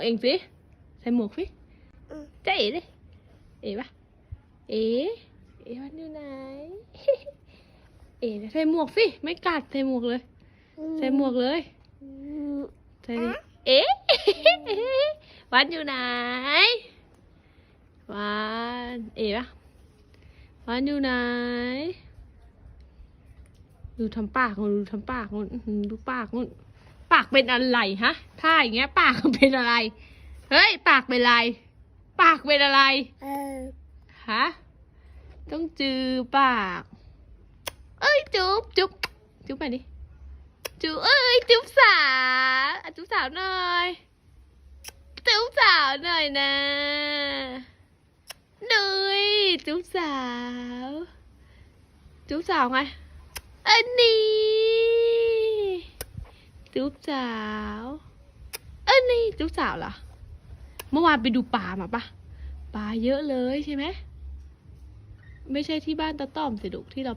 กเองสิใส่หมวกสิอืมจะเอ๋ดิเอ๋ปะเอ๋เอ๋วันอยู่ไหน เอ๋ใส่หมวกสิไม่กัดใส่หมวกเลย ใส่หมวกเลยใส่ดิเอ๊ะวันอยู่ไหนวันเอ๋ปะวันอยู่ไหนดูทำปากมันดูทำปากมันอื้อหือดูปากมัน ปากเป็นอะไรฮะถ้าอย่างเงี้ย ปากมันเป็นอะไร เฮ้ย ปากเป็นอะไร ปากเป็นอะไรเออฮะต้องจือปาก เอ้ย จุ๊บจุ๊บจุ๊บไปดิจุ๊บเอ้ย จุ๊บสาวอะจุ๊บสาวหน่อย จุ๊บสาวหน่อยนะหนุยจุ๊บสาว จุ๊บสาวไงอันนี้ จุ๊บสาวเอ้นนี้จุ๊บสาวเหรอ เมื่อวานไปดูปลามาปะปลาเยอะเลยใช่ไหม ไม่ใช่ที่บ้านตะต้อมสิลูกที่เรา